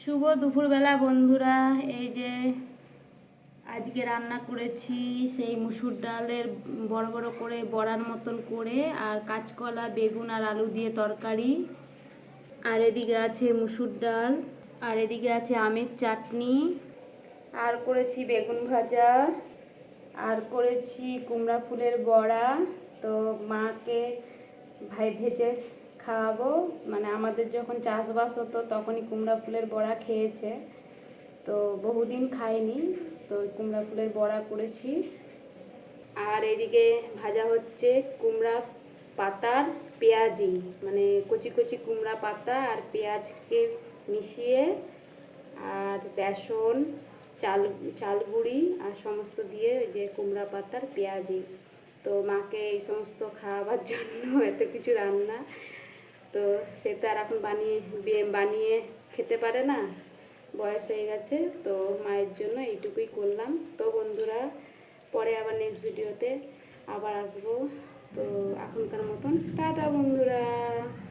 শুভ দুপুরবেলা বন্ধুরা, এই যে আজকে রান্না করেছি সেই মুসুর ডালের বড় বড় করে বড়ার মতন করে আর কাঁচকলা, বেগুন আর আলু দিয়ে তরকারি। আর এদিকে আছে মুসুর ডাল, আর এদিকে আছে আমের চাটনি। আর করেছি বেগুন ভাজা, আর করেছি কুমড়া ফুলের বড়া। তো মাকে ভাই ভেজে খাওয়াবো। মানে আমাদের যখন চাষবাস হতো তখনই কুমড়া ফুলের বড়া খেয়েছে। তো বহুদিন খাইনি, তো কুমড়া ফুলের বড়া করেছি। আর এদিকে ভাজা হচ্ছে কুমড়া পাতার পেঁয়াজি। মানে কচি কচি কুমড়া পাতা আর পেঁয়াজকে মিশিয়ে আর বেসন, চাল চাল গুঁড়ি আর সমস্ত দিয়ে ওই যে কুমড়া পাতার পেঁয়াজি। তো মাকে এই সমস্ত খাওয়াবার জন্য এত কিছু রান্না তো সে তো আর এখন বানিয়ে বানিয়ে খেতে পারে না। বয়স হয়ে গেছে, তো মায়ের জন্য এইটুকুই করলাম। তো বন্ধুরা, পরে আবার নেক্সট ভিডিওতে আবার আসব। তো এখনকার মতন, টাটা বন্ধুরা।